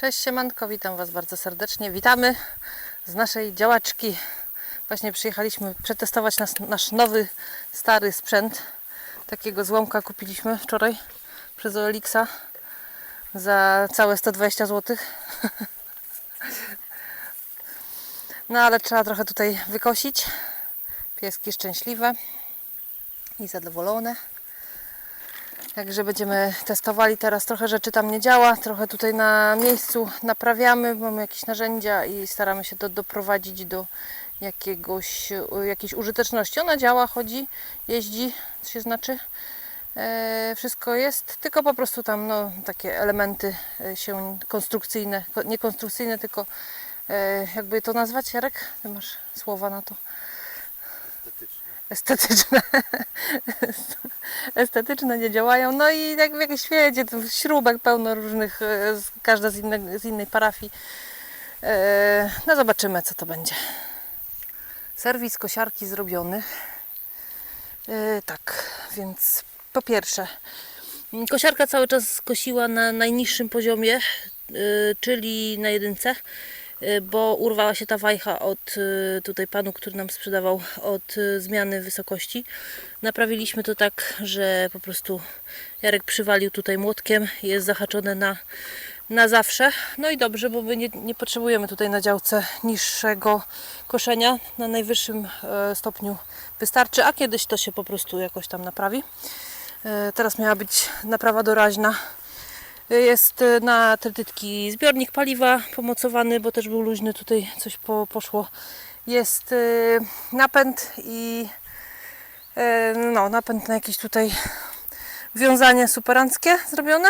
Cześć siemanko, witam Was bardzo serdecznie. Witamy z naszej działaczki. Właśnie przyjechaliśmy przetestować nas, nasz nowy, stary sprzęt. Takiego złomka kupiliśmy wczoraj przez Oelixa za całe 120 zł. No ale trzeba trochę tutaj wykosić. Pieski szczęśliwe i zadowolone. Także będziemy testowali teraz. Trochę rzeczy tam nie działa, trochę tutaj na miejscu naprawiamy, mamy jakieś narzędzia i staramy się to doprowadzić do jakiegoś, jakiejś użyteczności. Ona działa, chodzi, jeździ, co się znaczy. E, wszystko jest, tylko po prostu tam no, takie elementy e, się konstrukcyjne, ko- nie konstrukcyjne, tylko e, jakby to nazwać, Jarek? Ty masz słowa na to? Estetyczne. Estetyczne nie działają. No i jak w jakimś świecie, śrubek pełno różnych, e, każda z, innej z innej parafii. E, No zobaczymy, co to będzie. Serwis kosiarki zrobiony. E, Tak, więc po pierwsze, kosiarka cały czas kosiła na najniższym poziomie, czyli na jedynce, bo urwała się ta wajcha od e, tutaj panu, który nam sprzedawał, od e, zmiany wysokości. Naprawiliśmy to tak, że po prostu Jarek przywalił tutaj młotkiem, jest zahaczone na, na zawsze. No i dobrze, bo my nie, nie potrzebujemy tutaj na działce niższego koszenia. Na najwyższym e, stopniu wystarczy, a kiedyś to się po prostu jakoś tam naprawi. E, Teraz miała być naprawa doraźna. Jest e, na trytytki zbiornik paliwa pomocowany, bo też był luźny, tutaj coś po, poszło. Jest e, napęd i e, no, napęd na jakieś tutaj wiązanie superanckie zrobione.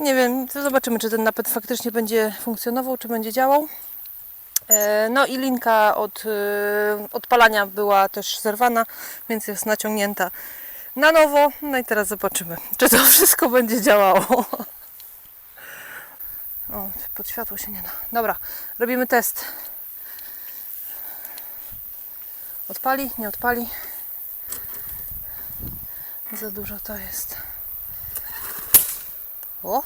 Nie wiem, zobaczymy, czy ten napęd faktycznie będzie funkcjonował, czy będzie działał. No i linka od odpalania była też zerwana, więc jest naciągnięta na nowo. No i teraz zobaczymy, czy to wszystko będzie działało. O, pod światło się nie da. Dobra, robimy test. Odpali, nie odpali. Za dużo to jest. O!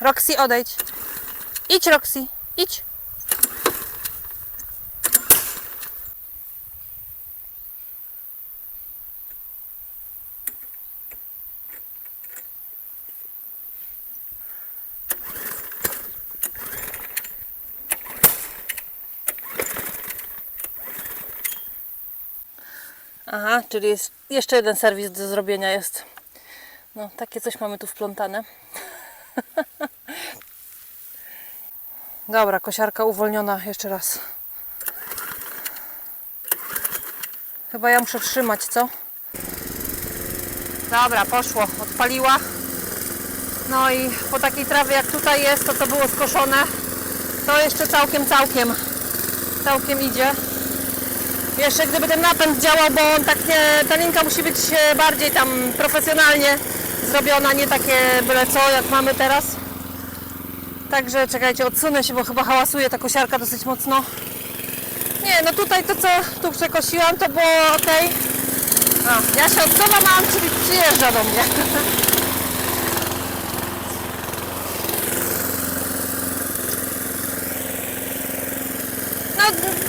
Roxy, odejdź. Idź, Roxy, idź. Aha, czyli jest jeszcze jeden serwis do zrobienia jest. No, takie coś mamy tu wplątane. Dobra, kosiarka uwolniona jeszcze raz. Chyba ja muszę trzymać, co? Dobra, poszło, odpaliła. No i po takiej trawie jak tutaj jest, to co było skoszone, to jeszcze całkiem, całkiem, całkiem idzie. Jeszcze gdyby ten napęd działał, bo on tak nie, ta linka musi być e, bardziej tam profesjonalnie zrobiona, nie takie byle co jak mamy teraz. Także czekajcie, odsunę się, bo chyba hałasuje ta kosiarka dosyć mocno. Nie, no tutaj to co tu przekosiłam to było ok. A, ja się odsuwam, a on czyli przyjeżdża do mnie.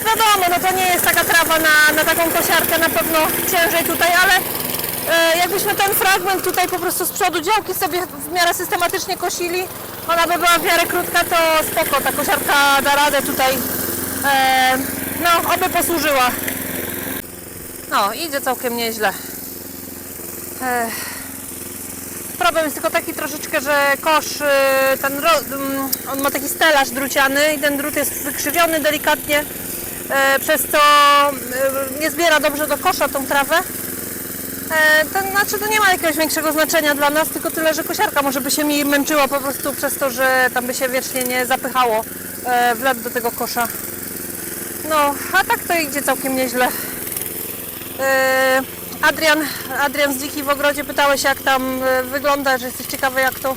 wiadomo, no to nie jest taka trawa na, na taką kosiarkę, na pewno ciężej tutaj, ale e, jakbyśmy ten fragment tutaj po prostu z przodu działki sobie w miarę systematycznie kosili, ona by była w miarę krótka, to spoko, ta kosiarka da radę tutaj, e, no oby posłużyła. No, idzie całkiem nieźle. E, Problem jest tylko taki troszeczkę, że kosz, y, ten, mm, on ma taki stelaż druciany i ten drut jest wykrzywiony delikatnie, e, przez co y, nie zbiera dobrze do kosza tą trawę. E, To znaczy to nie ma jakiegoś większego znaczenia dla nas, tylko tyle, że kosiarka może by się mi męczyła po prostu przez to, że tam by się wiecznie nie zapychało e, wlep do tego kosza. No, a tak to idzie całkiem nieźle. E, Adrian, Adrian z Dziki w ogrodzie pytałeś jak tam e, wygląda, że jesteś ciekawy jak to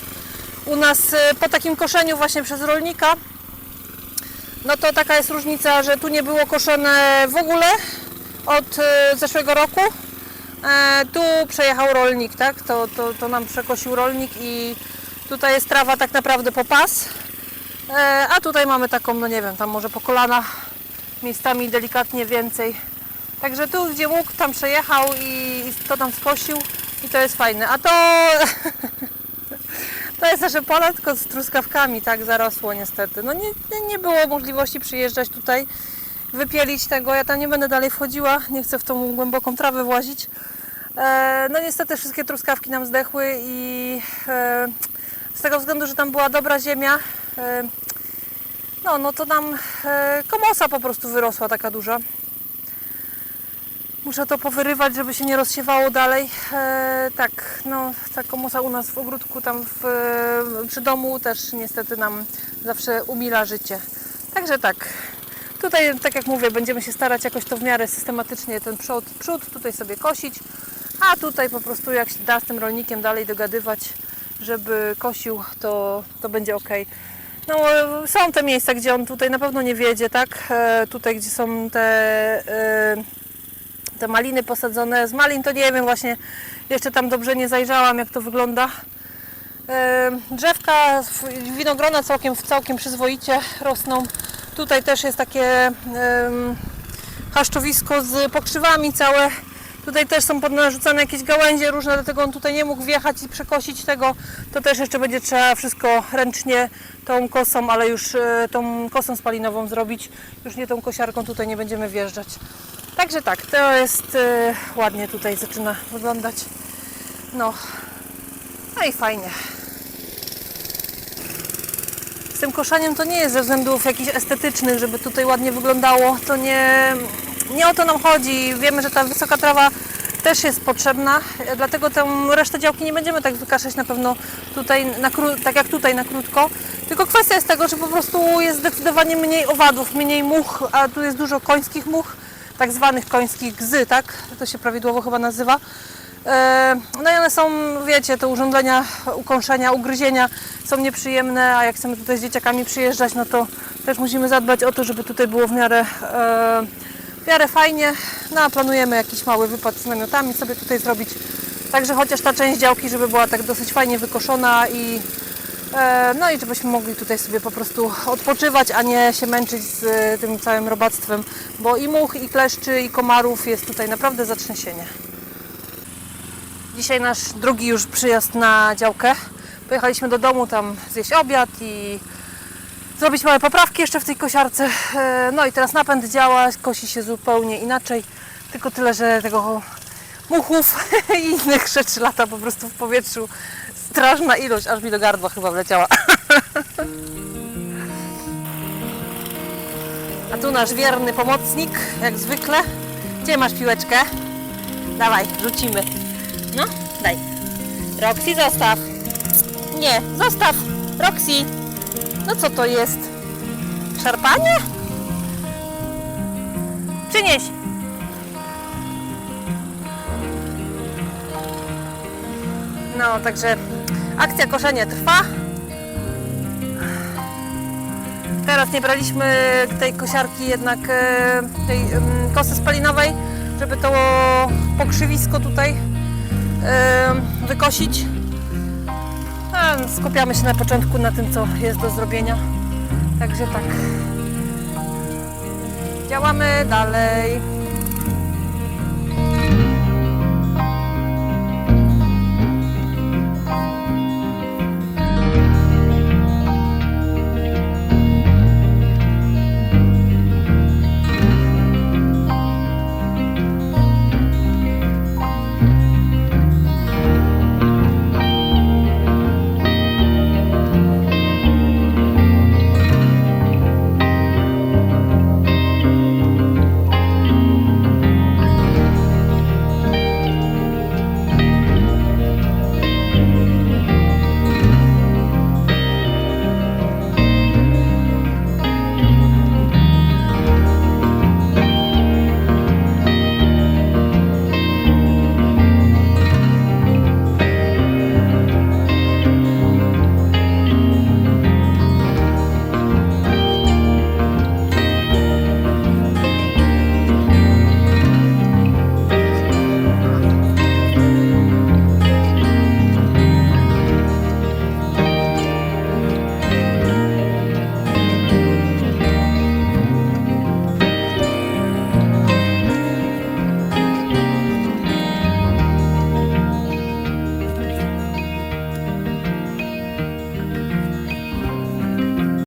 u nas e, po takim koszeniu właśnie przez rolnika. No to taka jest różnica, że tu nie było koszone w ogóle od e, zeszłego roku, tu przejechał rolnik, tak? To, to, to nam przekosił rolnik i tutaj jest trawa tak naprawdę po pas. A tutaj mamy taką, no nie wiem, tam może po kolana, miejscami delikatnie więcej. Także tu gdzie mógł, tam przejechał i, to tam skosił i to jest fajne. A to to jest nasze pole tylko z truskawkami, tak zarosło niestety. No nie, nie, nie było możliwości przyjeżdżać tutaj, wypielić tego. Ja tam nie będę dalej wchodziła, nie chcę w tą głęboką trawę włazić. E, no niestety wszystkie truskawki nam zdechły i e, z tego względu, że tam była dobra ziemia, e, no, no to nam e, komosa po prostu wyrosła taka duża. Muszę to powyrywać, żeby się nie rozsiewało dalej. E, tak, no ta komusa u nas w ogródku, tam w, e, przy domu też niestety nam zawsze umila życie. Także tak, tutaj tak jak mówię, będziemy się starać jakoś to w miarę systematycznie ten przód, przód tutaj sobie kosić, a tutaj po prostu jak się da z tym rolnikiem dalej dogadywać, żeby kosił, to, to będzie ok. No, są te miejsca, gdzie on tutaj na pewno nie wiedzie, tak? E, tutaj, gdzie są te e, te maliny posadzone. Z malin to nie wiem, właśnie jeszcze tam dobrze nie zajrzałam, jak to wygląda. Drzewka, winogrona całkiem, całkiem przyzwoicie rosną. Tutaj też jest takie em, chaszczowisko z pokrzywami całe. Tutaj też są podnarzucane jakieś gałęzie różne, dlatego on tutaj nie mógł wjechać i przekosić tego. To też jeszcze będzie trzeba wszystko ręcznie tą kosą, ale już e, tą kosą spalinową zrobić. Już nie tą kosiarką tutaj nie będziemy wjeżdżać. Także tak, to jest e, ładnie tutaj zaczyna wyglądać. No, no i fajnie. Z tym koszaniem to nie jest ze względów jakichś estetycznych, żeby tutaj ładnie wyglądało. To nie, nie o to nam chodzi. Wiemy, że ta wysoka trawa też jest potrzebna, dlatego tę resztę działki nie będziemy tak wykaszać na pewno tutaj, na tak jak tutaj na krótko. Tylko kwestia jest tego, że po prostu jest zdecydowanie mniej owadów, mniej much, a tu jest dużo końskich much, tak zwanych końskich gzy, tak? To się prawidłowo chyba nazywa. E, No i one są, wiecie, te urządzenia ukąszenia, ugryzienia są nieprzyjemne, a jak chcemy tutaj z dzieciakami przyjeżdżać, no to też musimy zadbać o to, żeby tutaj było w miarę, e, w miarę fajnie. No a planujemy jakiś mały wypad z namiotami sobie tutaj zrobić. Także chociaż ta część działki, żeby była tak dosyć fajnie wykoszona i no i żebyśmy mogli tutaj sobie po prostu odpoczywać, a nie się męczyć z e, tym całym robactwem, bo i much, i kleszczy, i komarów jest tutaj naprawdę zatrzęsienie. Dzisiaj nasz drugi już przyjazd na działkę. Pojechaliśmy do domu tam zjeść obiad i zrobić małe poprawki jeszcze w tej kosiarce. E, No i teraz napęd działa, kosi się zupełnie inaczej. Tylko tyle, że tego muchów i innych rzeczy lata po prostu w powietrzu. Straszna ilość, aż mi do gardła chyba wleciała. A tu nasz wierny pomocnik, jak zwykle. Gdzie masz piłeczkę? Dawaj, rzucimy. No, daj. Roxy, zostaw. Nie, zostaw. Roxy. No co to jest? Szarpanie? Przynieś. No, także akcja koszenia trwa. Teraz nie braliśmy tej kosiarki jednak e, tej kosy spalinowej, żeby to pokrzywisko tutaj wykosić. Skupiamy się na początku na tym, co jest do zrobienia. Także tak. Działamy dalej.